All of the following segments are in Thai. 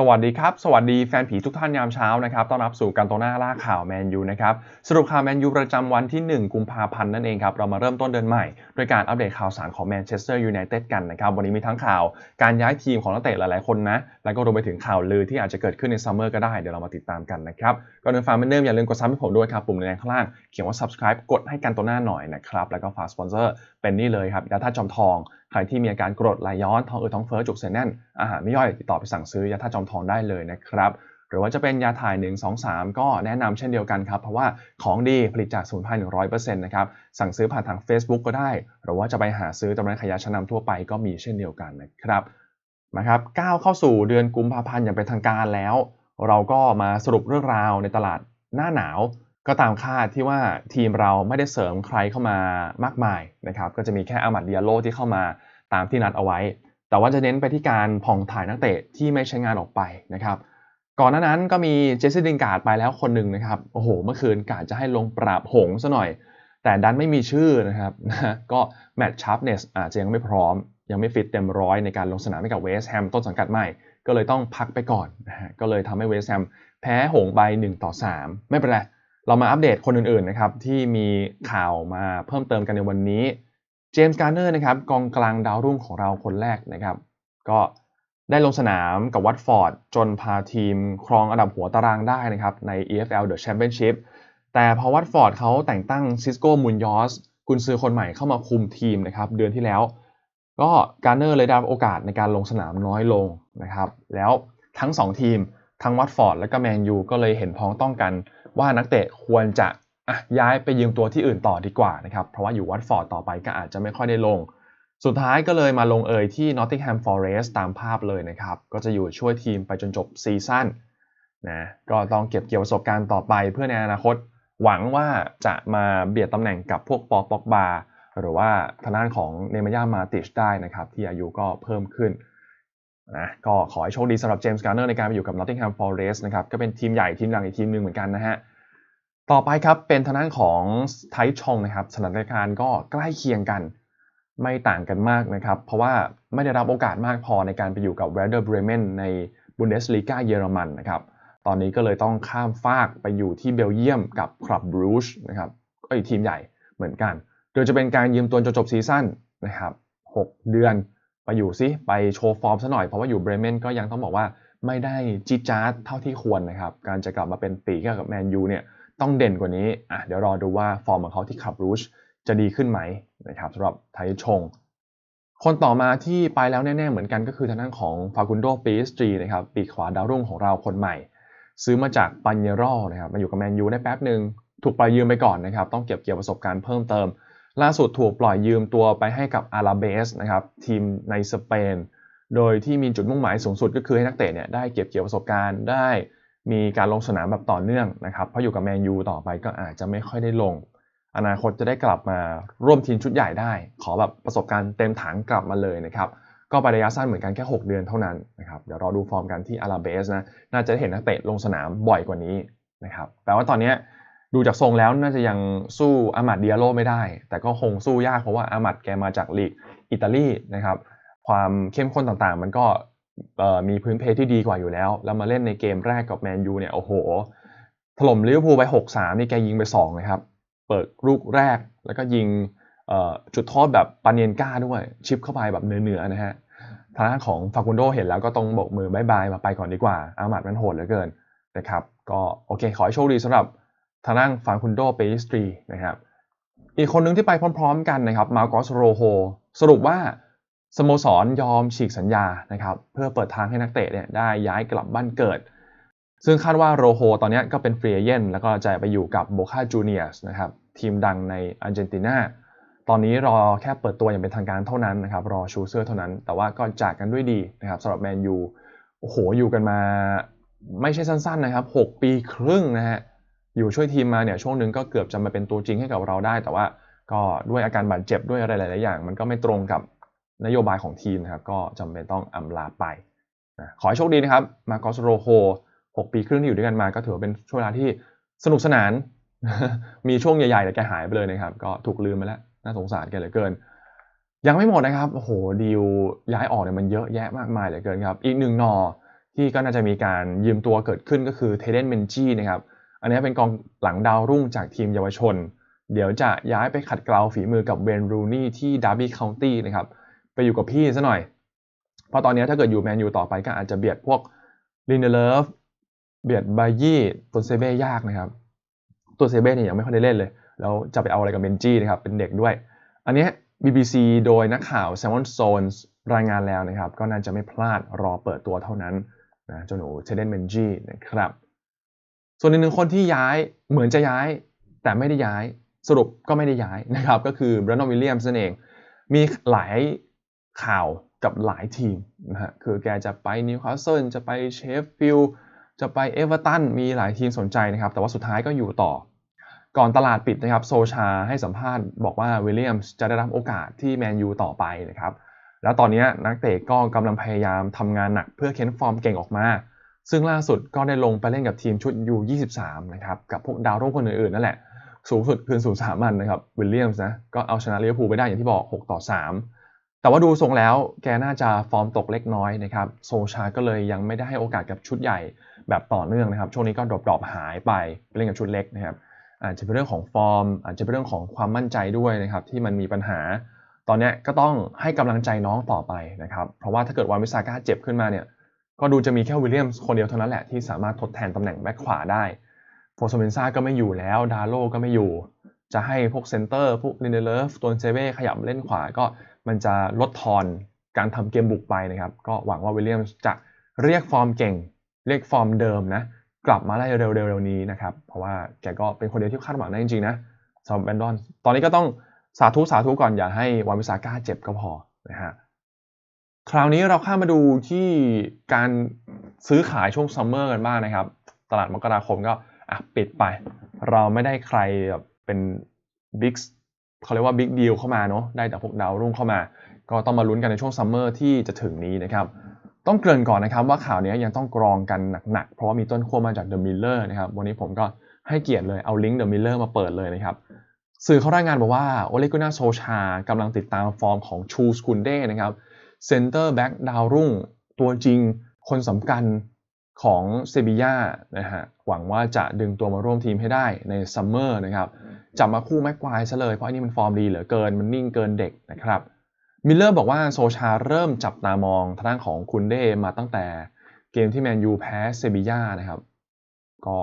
สวัสดีครับ สวัสดีแฟนผีทุกท่านยามเช้านะครับ ต้อนรับสู่การโตหน้าล่าข่าวแมนยูนะครับ สรุปข่าวแมนยูประจำวันที่ 1 กุมภาพันธ์นั่นเองครับ เรามาเริ่มต้นเดือนใหม่ ด้วยการอัปเดตข่าวสารของแมนเชสเตอร์ยูไนเต็ดกันนะครับ วันนี้มีทั้งข่าวการย้ายทีมของนักเตะหลายๆคนนะ แล้วก็รวมไปถึงข่าวลือที่อาจจะเกิดขึ้นในซัมเมอร์ก็ได้ เดี๋ยวเรามาติดตามกันนะครับ ก่อนอื่นฟังเป็นเริ่มอย่าลืมกดซับให้ผมด้วยครับ ปุ่มแดงข้างล่าง เขียนว่า subscribe กดให้กันโตหน้าหน่อยนะครับ แล้วก็ฝากสปอนเซอร์เป็นนี่เลยครับยาท่าจอมทอง รที่มีอาการกรดไหลย้อนท้องอืดท้องเฟ้อจุกเสียแน่น อาหารไม่ย่อยติดต่อไปสั่งซื้อยาท่าจอมทองได้เลยนะครับหรือว่าจะเป็นยาถ่าย 1 2 3 ก็แนะนำเช่นเดียวกันครับ เพราะว่าของดีผลิตจากสมุนไพร100%นะครับ สั่งซื้อผ่านทาง Facebook ก็ได้ หรือว่าจะไปหาซื้อตามร้านขายยาชั้นนำทั่วไปก็มีเช่นเดียวกันนะครับมาครับก้าวเข้าสู่เดือนกุมภาพันธ์อย่างเป็นทางการแล้ว เราก็มาสรุปเรื่องราวในตลาดหน้าหนาว ก็ตามคาดที่ว่าทีมเราไม่ได้เสริมใครเข้ามามากมายนะครับก็จะมีแค่อามัดเดียโลที่เข้ามา ตามที่นัดเอาไว้ แต่ว่าจะเน้นไปที่การผ่องถ่ายนักเตะที่ไม่ใช้งานออกไปนะครับก่อนหน้านั้นก็มีเจสซี่ดิงการ์ดไปแล้วคนหนึ่งนะครับโอ้โห เมื่อคืนกาดจะให้ลงปราบหงซะหน่อย แต่ดันไม่มีชื่อนะครับนะก็แมตช์ชาร์ปเนสอาจจะยังไม่พร้อม ยังไม่ฟิตเต็มร้อยในการลงสนามให้กับเวสต์แฮมต้นสังกัดใหม่ ก็เลยต้องพักไปก่อนนะฮะก็เลยทำให้เวสต์แฮมแพ้หงไป1ต่อ 3 ไม่เป็นไร เรามาอัปเดตคนอื่นๆนะครับที่มีข่าวมาเพิ่มเติมกันในวันนี้ จมส์การ์เนอร์นะครับกองกลางดาวรุ่งของเราคนแรกนะครับ ก็ได้ลงสนามกับวัตฟอร์ดจนพาทีมครองอันดับหัวตารางได้นะครับ ใน EFL The Championship แต่พอวัตฟอร์ดเขาแต่งตั้งซิสโก้มุนยอสกุนซือคนใหม่เข้ามาคุมทีมนะครับ เดือนที่แล้ว ก็การ์เนอร์เลยได้โอกาสในการลงสนามน้อยลงนะครับ แล้วทั้ง 2 ทีมทั้งวัตฟอร์ดและก็แมนยูก็เลยเห็นพ้องต้องกัน ว่านักเตะควรจะ อะย้ายไปยืมตัวที่อื่นต่อดีกว่านะครับเพราะว่าอยู่วัตฟอร์ดต่อไปก็อาจจะไม่ค่อยได้ลง สุดท้ายก็เลยมาลงเอยที่ Nottingham Forest ตามภาพเลยนะครับ ก็จะอยู่ช่วยทีมไปจนจบซีซั่นนะก็ต้องเก็บเกี่ยวประสบการณ์ต่อไปเพื่อในอนาคต หวังว่าจะมาเบียดตำแหน่งกับพวกปอปอกบาหรือว่าทางด้านของเนมายามาติชได้นะครับ ที่อายุก็เพิ่มขึ้นนะก็ขอให้โชคดีสำหรับเจมส์การ์เนอร์ในการไปอยู่กับ Nottingham Forest นะครับก็เป็นทีมใหญ่ทีมดังอีกทีมหนึ่งเหมือนกันนะฮะ ต่อไปครับเป็นทางด้านของไทชงนะครับสถานการณ์ก็ใกล้เคียงกัน ไม่ต่างกันมากนะครับ เพราะว่าไม่ได้รับโอกาสมากพอในการไปอยู่กับ Werder Bremen ใน Bundesliga เยอรมันนะครับ ตอนนี้ก็เลยต้องข้ามฟากไปอยู่ที่เบลเยียมกับคลับบรูชนะครับก็อีกทีมใหญ่เหมือนกัน โดยจะเป็นการยืมตัวจนจบซีซั่นนะครับ 6 เดือนไปอยู่ซิไปโชว์ฟอร์มซะหน่อยเพราะว่าอยู่เบรเมนก็ยังต้องบอกว่าไม่ได้จีจาร์ดเท่าที่ควรนะครับ การจะกลับมาเป็นปีกับแมนยูเนี่ย ต้องเด่นกว่านี้อะเดี๋ยวรอดูว่าฟอร์มของเขาที่คลับรูชจะดีขึ้นไหมนะครับสำหรับไทชง คนต่อมาที่ไปแล้วแน่ๆเหมือนกันก็คือทางด้านของฟากุนโดปีสตรีนะครับปีกขวาดาวรุ่งของเราคนใหม่ ซื้อมาจากปัญเยรอนะครับมาอยู่กับแมนยูได้แป๊บหนึ่งถูกปล่อยยืมไปก่อนนะครับต้องเก็บเกี่ยวประสบการณ์เพิ่มเติม ล่าสุดถูกปล่อยยืมตัวไปให้กับอาราเบสนะครับทีมในสเปนโดยที่มีจุดมุ่งหมายสูงสุดก็คือให้นักเตะเนี่ยได้เก็บเกี่ยวประสบการณ์ได้ มีการลงสนามแบบต่อเนื่องนะครับเพราะอยู่กับแมนยูต่อไปก็อาจจะไม่ค่อยได้ลง อนาคตจะได้กลับมาร่วมทีมชุดใหญ่ได้ ขอแบบประสบการณ์เต็มถังกลับมาเลยนะครับก็ไประยะสั้นเหมือนกันแค่ 6 เดือนเท่านั้นนะครับเดี๋ยวรอดูฟอร์มกันที่อาราเบสนะน่าจะเห็นนักเตะลงสนามบ่อยกว่านี้นะครับแปลว่าตอนนี้ดูจากทรงแล้วน่าจะยังสู้อามัดเดียโลไม่ได้ แต่ก็คงสู้ยากเพราะว่าอามัดแกมาจากลีกอิตาลีนะครับความเข้มข้นต่างๆ มันก็ มีพื้นเพที่ดีกว่าอยู่แล้ว แล้วมาเล่นในเกมแรกกับแมนยูเนี่ยโอ้โห ถล่มลิเวอร์พูลไป 6-3 นี่แกยิงไป2นะครับ เปิดลูกแรกแล้วก็ยิงจุดโทษแบบปาเนียนก้าด้วย ชิปเข้าไปแบบเนื้อๆนะฮะทางด้านของฟากุนโดเห็นแล้วก็ต้องบอกมือบายบายมาไปก่อนดีกว่า อามัดมันโหดเหลือเกินนะครับ ก็โอเค ขอให้โชคดีสำหรับทางด้านฟากุนโดเปสตรีนะครับ อีกคนหนึ่งที่ไปพร้อม ๆ กันนะครับมาโกสโรโฮสรุปว่า สโมสรยอมฉีกสัญญานะครับเพื่อเปิดทางให้นักเตะเนี่ยได้ย้ายกลับบ้านเกิด ซึ่งคาดว่าโรโฮตอนนี้ก็เป็นฟรีเอเจนแล้วก็จะไปอยู่กับโบคาจูเนียสนะครับทีมดังในอาร์เจนตินาตอนนี้รอแค่เปิดตัวอย่างเป็นทางการเท่านั้นนะครับรอชูเซอร์เท่านั้น แต่ว่าก็จากกันด้วยดีนะครับสำหรับแมนยูโอ้โหอยู่กันมาไม่ใช่สั้นๆนะครับ 6 ปีครึ่งนะฮะอยู่ช่วยทีมมาเนี่ยช่วงหนึ่งก็เกือบจะมาเป็นตัวจริงให้กับเราได้ แต่ว่าก็ด้วยอาการบาดเจ็บด้วยอะไรหลาย ๆ อย่าง มันก็ไม่ตรงกับ นโยบายของทีมนะครับก็จำเป็นต้องอำลาไปนะขอให้โชคดีนะครับมาโกสโรโฮ6 ปีครึ่งที่อยู่ด้วยกันมาก็ถือว่าเป็นช่วงเวลาที่สนุกสนาน มีช่วงใหญ่ๆแต่แกหายไปเลยนะครับ ก็ถูกลืมไปแล้ว น่าสงสารแกเหลือเกิน ยังไม่หมดนะครับโอ้โหดีลย้ายออกเนี่ยมันเยอะแยะมากมายเหลือเกินครับ อีกหนึ่งนอที่ก็น่าจะมีการยืมตัวเกิดขึ้นก็คือเทเดนเมนจีนะครับ อันนี้เป็นกองหลังดาวรุ่งจากทีมเยาวชน เดี๋ยวจะย้ายไปขัดเกลาฝีมือกับเวนรูนี่ที่ดาร์บี้เคานตี้นะครับ ไปอยู่กับพี่ซะหน่อย เพราะตอนนี้ถ้าเกิดอยู่แมนยูต่อไปก็อาจจะเบียดพวกลินเดเลฟเบียดบายี่ตัวเซเบ้ยากนะครับ ตัวเซเบ้เนี่ยยังไม่ค่อยได้เล่นเลย แล้วจะไปเอาอะไรกับเบนจี้นะครับ เป็นเด็กด้วย อันนี้ BBC โดยนักข่าว s ซ m o n Zones รายงานแล้วนะครับ ก็น่าจะไม่พลาดรอเปิดตัวเท่านั้นนะเจ้าหนูเชเดนเบนจี้นะครับ ส่วนอีกหนึ่งคนที่ย้ายเหมือนจะย้ายแต่ไม่ได้ย้ายสรุปก็ไม่ได้ย้ายนะครับ ก็คือเบรนด์วิลเลียมส์นั่นเอง มีหลาย ข่าวกับหลายทีมนะฮะคือแกจะไปนิวคาสเซิลจะไปเชฟฟิลด์จะไปเอเวอร์ตันมีหลายทีมสนใจนะครับ แต่ว่าสุดท้ายก็อยู่ต่อ ก่อนตลาดปิดนะครับโซชาให้สัมภาษณ์บอกว่าวิลเลียมส์จะได้รับโอกาสที่แมนยูต่อไปนะครับ แล้วตอนนี้นักเตะก็กำลังพยายามทำงานหนักเพื่อเค้นฟอร์มเก่งออกมา ซึ่งล่าสุดก็ได้ลงไปเล่นกับทีมชุด U23 นะครับกับพวกดาวรุ่งคนอื่นๆนั่นแหละสูงสุดคือศูนย์สามันนะครับวิลเลียมส์นะก็เอาชนะลิเวอร์พูไปได้อย่างที่บอก 6 ต่อ 3 แต่ว่าดูทรงแล้วแกน่าจะฟอร์มตกเล็กน้อยนะครับโซชาก็เลยยังไม่ได้ให้โอกาสกับชุดใหญ่แบบต่อเนื่องนะครับ ช่วงนี้ก็ดรอปๆหายไปไปเล่นกับชุดเล็กนะครับ อาจจะเป็นเรื่องของฟอร์ม อาจจะเป็นเรื่องของความมั่นใจด้วยนะครับ ที่มันมีปัญหา ตอนนี้ก็ต้องให้กำลังใจน้องต่อไปนะครับ เพราะว่าถ้าเกิดวานวิสาก้าเจ็บขึ้นมาเนี่ยก็ดูจะมีแค่วิลเลียมคนเดียวเท่านั้นแหละที่สามารถทดแทนตำแหน่งแบ็คขวาได้โฟร์โซเมนซ่าก็ไม่อยู่แล้วดาโลก็ไม่อยู่ จะให้พวกเซนเตอร์พวกลินเดเลฟตัวเซเว่ขยับเล่นขวาก็ มันจะลดทอนการทำเกมบุกไปนะครับ ก็หวังว่าวิลเลียมจะเรียกฟอร์มเก่ง เรียกฟอร์มเดิมนะ กลับมาได้เร็วๆนี้นะครับ เพราะว่าแกก็เป็นคนเดียวที่คาดหวังได้จริงๆนะสำหรับแบนดอน ตอนนี้ก็ต้องสาธุสาธุก่อนอย่าให้วานวิสาก้าเจ็บก็พอนะฮะคราวนี้เราข้ามมาดูที่การซื้อขายช่วงซัมเมอร์กันบ้างนะครับ ตลาดมกราคมก็อะปิดไป เราไม่ได้ใครแบบเป็นบิ๊ก เขาเรียกว่าบิ๊กดีลเข้ามาเนาะได้แต่พวกดาวรุ่งเข้ามา ก็ต้องมาลุ้นกันในช่วงซัมเมอร์ที่จะถึงนี้นะครับต้องเกริ่นก่อนนะครับว่าข่าวนี้ยังต้องกรองกันหนักๆ เพราะว่ามีต้นขั้วมาจากเดอะมิลเลอร์นะครับวันนี้ผมก็ให้เกียรติเลยเอาลิงก์เดอะมิลเลอร์มาเปิดเลยนะครับสื่อเขารายงานบอกว่าโอเลกุนาโซชากำลังติดตามฟอร์มของชูสกุนเด้นะครับเซนเตอร์แบ็กดาวรุ่ง ตัวจริง คนสำคัญ ของเซบีย่านะฮะหวังว่าจะดึงตัวมาร่วมทีมให้ได้ในซัมเมอร์นะครับจับมาคู่แม็กควายซะเลย เพราะอันนี้มันฟอร์มดีเหลือเกินมันนิ่งเกินเด็กนะครับมิลเลอร์บอกว่าโซชาเริ่มจับตามองทางด้านของคุณเด้มาตั้งแต่เกมที่แมนยูแพ้เซบีย่านะครับ ก็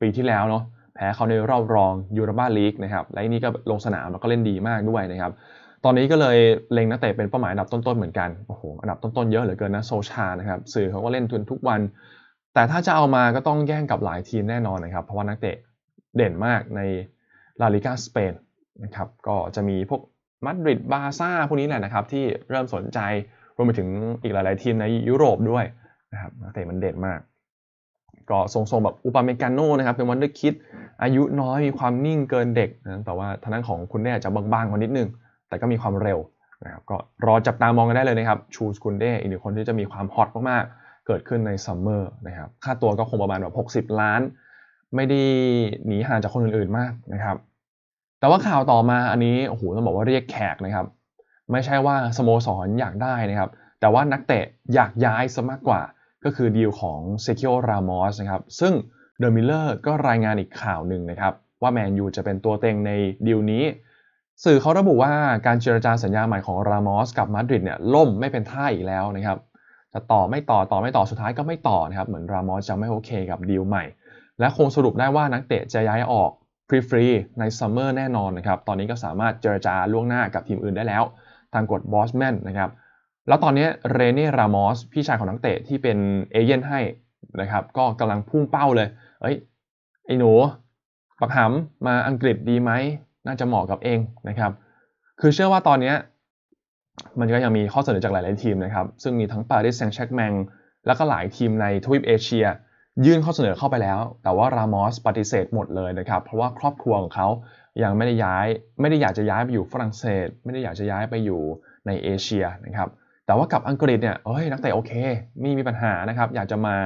ปีที่แล้วเนาะแพ้เขาในรอบรองยูโรปาลีกนะครับและนี่ก็ลงสนามแล้วก็เล่นดีมากด้วยนะครับ ตอนนี้ก็เลยเล็งนักเตะเป็นเป้าหมายอันดับต้นๆเหมือนกันโอ้โหอันดับต้นๆเยอะเหลือเกินนะโซชานะครับสื่อเขาก็เล่นทุนทุกวัน แต่ถ้าจะเอามาก็ต้องแย่งกับหลายทีมแน่นอนนะครับ เพราะว่านักเตะเด่นมากในลาลิกาสเปนนะครับก็จะมีพวกมาดริดบาซ่าพวกนี้แหละนะครับที่เริ่มสนใจรวมไปถึงอีกหลาย ๆ ทีมในยุโรปด้วยนะครับนักเตะมันเด่นมาก ก็ทรงๆแบบอุปาเมกาโนนะครับเป็นวันเดอร์คิดอายุน้อยมีความนิ่งเกินเด็กนะแต่ว่าทางด้านของคุณเน่จะบางๆกว่านิดนึง แต่ก็มีความเร็วนะครับก็รอจับตามองกันได้เลยนะครับชูสกุนเดอีกหนึ่งคนที่จะมีความฮอตมากๆ เกิดขึ้นในซัมเมอร์นะครับค่าตัวก็คงประมาณแบบ60 ล้าน ไม่ได้หนีห่างจากคนอื่นๆมากนะครับ แต่ว่าข่าวต่อมาอันนี้โอ้โหต้องบอกว่าเรียกแขกนะครับ ไม่ใช่ว่าสโมสรอยากได้นะครับ แต่ว่านักเตะอยากย้ายซะมากกว่า ก็คือดีลของเซคิโอรามอสนะครับซึ่งเดอร์มิลเลอร์ก็รายงานอีกข่าวหนึ่งนะครับ ว่าแมนยูจะเป็นตัวเต็งในดีลนี้ สื่อเขาระบุว่าการเจรจาสัญญาใหม่ของรามอสกับมาดริดเนี่ยล่มไม่เป็นท่าอีกแล้วนะครับ จะต่อไม่ต่อต่อไม่ต่อสุดท้ายก็ไม่ต่อนะครับ เหมือนรามอสจะไม่โอเคกับดีลใหม่ และคงสรุปได้ว่านักเตะจะย้ายออกฟรีๆในซัมเมอร์แน่นอนนะครับ ตอนนี้ก็สามารถเจรจาล่วงหน้ากับทีมอื่นได้แล้ว ทางกฎบอสแมนนะครับ แล้วตอนนี้เรเน่รามอสพี่ชายของนักเตะที่เป็นเอเย่นให้นะครับ ก็กำลังพุ่งเป้าเลย เอ้ย ไอ้หนูปักหำมาอังกฤษดีไหม น่าจะเหมาะกับเองนะครับ คือเชื่อว่าตอนนี้ มันก็ยังมีข้อเสนอจากหลาย ๆ ทีมนะครับ ซึ่งมีทั้งปารีสแซงต์แชร์กแมงแล้วก็หลายทีมในทวีปเอเชีย ยื่นข้อเสนอเข้าไปแล้ว แต่ว่ารามอสปฏิเสธหมดเลยนะครับ เพราะว่าครอบครัวของเขายังไม่ได้ย้าย ไม่ได้อยากจะย้ายไปอยู่ฝรั่งเศส ไม่ได้อยากจะย้ายไปอยู่ในเอเชียนะครับ แต่ว่ากับอังกฤษเนี่ยเอ้ยนักเตะโอเคไม่มีปัญหานะครับ อยากจะมา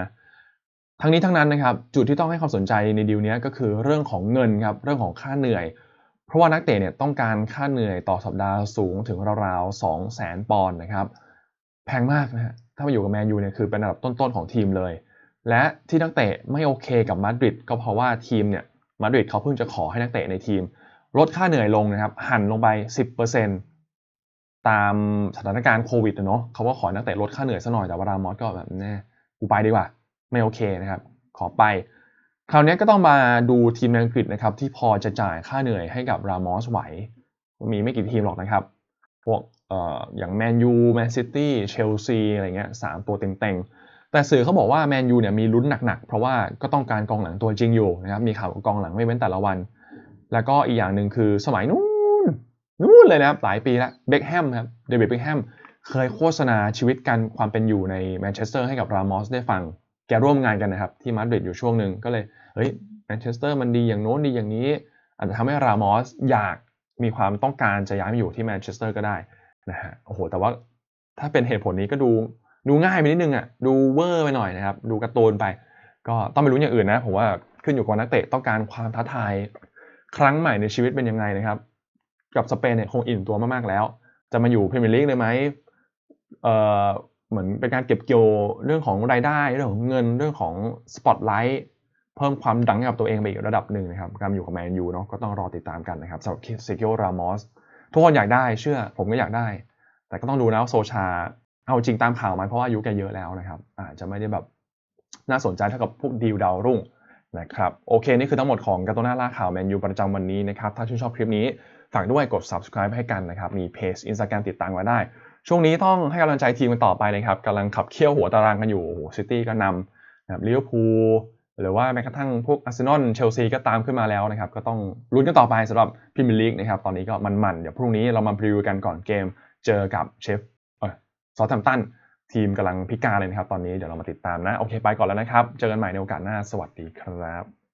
ทั้งนี้ทั้งนั้นนะครับ จุดที่ต้องให้ความสนใจในดีลนี้ก็คือเรื่องของเงินครับ เรื่องของค่าเหนื่อย เพราะว่านักเตะเนี่ยต้องการค่าเหนื่อยต่อสัปดาห์สูงถึงราวๆ2 0 0 0 0 0ปอนด์นะครับ แพงมากนะฮะถ้ามาอยู่กับแมนยูเนี่ยคือเป็นอันดับต้นๆของทีมเลย และที่นักเตะไม่โอเคกับมาดริดก็เพราะว่าทีมเนี่ยมาดริดเขาเพิ่งจะขอให้นักเตะในทีม ลดค่าเหนื่อยลงนะครับ หั่นลงไป 10%ตามสถานการณ์โควิดเนาะเขาก็ขอนักเตะลดค่าเหนื่อยซะหน่อยแต่ว่ารามอสก็แบบแน่กูไปดีกว่า ไม่โอเคนะครับ ขอไป คราวนี้ก็ต้องมาดูทีมในอังกฤษนะครับ ที่พอจะจ่ายค่าเหนื่อยให้กับรามอสไหว มีไม่กี่ทีมหรอกนะครับ พวกเอ่ออย่างแมนยูแมนซิตี้เชลซีอะไรเงี้ยสามตัวเต็งๆ แต่สื่อเขาบอกว่าแมนยูเนี่ยมีลุ้นหนักๆ เพราะว่าก็ต้องการกองหลังตัวจริงอยู่นะครับ มีข่าวกองหลังไม่เว้นแต่ละวัน แล้วก็อีกอย่างหนึ่งคือสมัยนู้นนู้นเลยนะครับหลายปีแล้วเบคแฮมครับเดวิดเบคแฮมเคยโฆษณาชีวิตการความเป็นอยู่ในแมนเชสเตอร์ให้กับรามอสได้ฟัง แกร่วมงานกันนะครับ ที่มาดริดอยู่ช่วงหนึ่งก็เลยเฮ้ยแมนเชสเตอร์มันดีอย่างโน้นดีอย่างนี้ อาจจะทำให้รามอสอยากมีความต้องการจะย้ายมาอยู่ที่แมนเชสเตอร์ก็ได้นะฮะโอ้โหแต่ว่าถ้าเป็นเหตุผลนี้ก็ดูดูง่ายไปนิดนึงอะดูเวอร์ไปหน่อยนะครับ ดูกร์ตูนไป ก็ต้องไปรู้อย่างอื่นนะผมว่าขึ้นอยู่กับนักเตะต้องการความท้าทายครั้งใหม่ในชีวิตเป็นยังไงนะครับ กับสเปนเนี่ยคงอิ่มตัวมากๆแล้ว จะมาอยู่พรีเมียร์ลีกเลยไหมเอ่อ เหมือนเป็นการเก็บเกี่ยวเรื่องของรายได้เรื่องของเงินเรื่องของสปอตไลท์เพิ่มความดังให้กับตัวเองไปอีกระดับหนึ่งนะครับการอยู่กับแมนยูเนาะก็ต้องรอติดตามกันนะครับสำหรับเซกิโอรามอสทุกคนอยากได้เชื่อผมก็อยากได้ แต่ก็ต้องดูนะว่าโซชา เอาจริงตามข่าวไหมเพราะว่าอายุแกเยอะแล้วนะครับ อาจจะไม่ได้แบบน่าสนใจเท่ากับพวกดีลดาวรุ่งนะครับโอเค นี่คือทั้งหมดของการ์ตูน่าล่าข่าวแมนยูประจำวันนี้นะครับถ้าชื่นชอบคลิปนี้ฝากด้วยกด subscribe ให้กันนะครับมีเพจ Instagram ติดตามไว้ได้ ช่วงนี้ต้องให้กำลังใจทีมกันต่อไปนะครับกำลังขับเคี่ยวหัวตารางกันอยู่โอ้โหซิตี้ก็นำนะครับลิเวอร์พูลหรือว่าแม้กระทั่งพวกอาร์เซนอลเชลซีก็ตามขึ้นมาแล้วนะครับ ก็ต้องลุ้นกันต่อไปสำหรับพรีเมียร์ลีกนะครับ ตอนนี้ก็มันๆ เดี๋ยวพรุ่งนี้เรามาพรีวิวกันก่อนเกม เจอกับเชฟเออซอสแฮมตันทีมกำลังพิการเลยนะครับ ตอนนี้เดี๋ยวเรามาติดตามนะ โอเค ไปก่อนแล้วนะครับ เจอกันใหม่ในโอกาสหน้าสวัสดีครับ